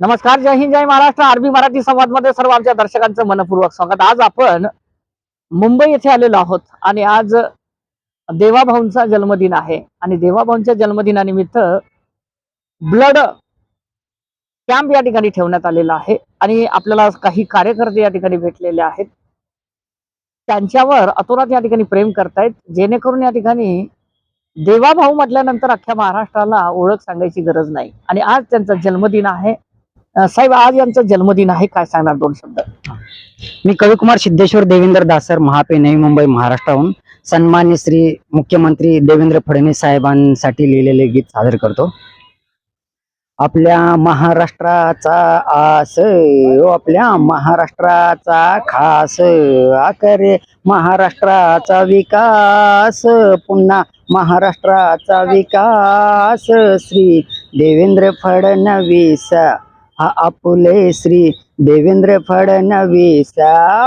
नमस्कार जय हिंद जय महाराष्ट्र. आरबी मराठी संवादमध्ये सर्व आमच्या दर्शकांचं मनपूर्वक स्वागत. आज आपण मुंबई येथे आलेलो आहोत आणि आज देवाभाऊंचा जन्मदिन आहे. आणि देवाभाऊंच्या जन्मदिनानिमित्त ब्लड कॅम्प या ठिकाणी ठेवण्यात आलेला आहे. आणि आपल्याला काही कार्यकर्ते या ठिकाणी भेटलेले आहेत. त्यांच्यावर अतोरात या ठिकाणी प्रेम करतायत. जेणेकरून या ठिकाणी देवाभाऊ म्हटल्यानंतर अख्ख्या महाराष्ट्राला ओळख सांगायची गरज नाही. आणि आज त्यांचा जन्मदिन आहे. साहेब आज यांचा जन्मदिन आहे काय सांगणार दोन शब्द? मी कविकुमार सिद्धेश्वर देवेंद्र दासर महापे नवी मुंबई महाराष्ट्राहून सन्मान्य श्री मुख्यमंत्री देवेंद्र फडणवीस साहेबांसाठी लिहिलेले गीत सादर करतो. आपल्या महाराष्ट्राचा आस आपल्या महाराष्ट्राचा खास आकरे महाराष्ट्राचा विकास पुन्हा महाराष्ट्राचा विकास. श्री देवेंद्र फडणवीस हा आपुले श्री देवेंद्र फडणवीस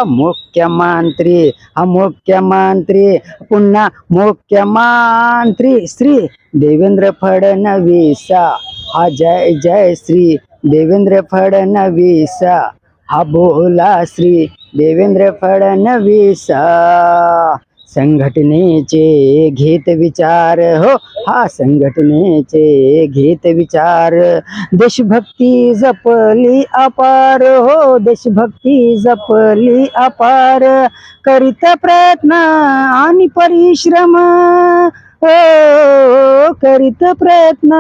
मुख्यमंत्री हा मुख्यमंत्री पुन्हा मुख्यमंत्री श्री देवेंद्र फडणवीस हा जय जय श्री देवेंद्र फडणवीस हा बोला श्री देवेंद्र फडणवीस. संघटनेचे घेत विचार हो हा संघटनेचे घेत विचार. देशभक्ती जपली अपार हो देशभक्ती जपली अपार. करीत प्रयत्न आणि परिश्रम हो करीत प्रयत्न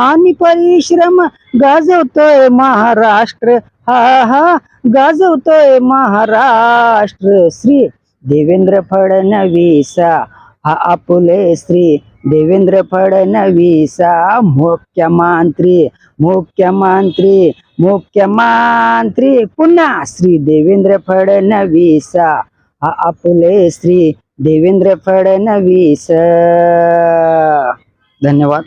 आणि परिश्रम. गाजवतोय महाराष्ट्र हा हा गाजवतोय महाराष्ट्र. श्री देवेंद्र फडणवीसा हा आपुले श्री देवेंद्र फडणवीसा मुख्यमंत्री मुख्यमंत्री मुख्यमंत्री. पुन्हा श्री देवेंद्र फडणवीसा हा आपुले श्री देवेंद्र फडणवीस. धन्यवाद.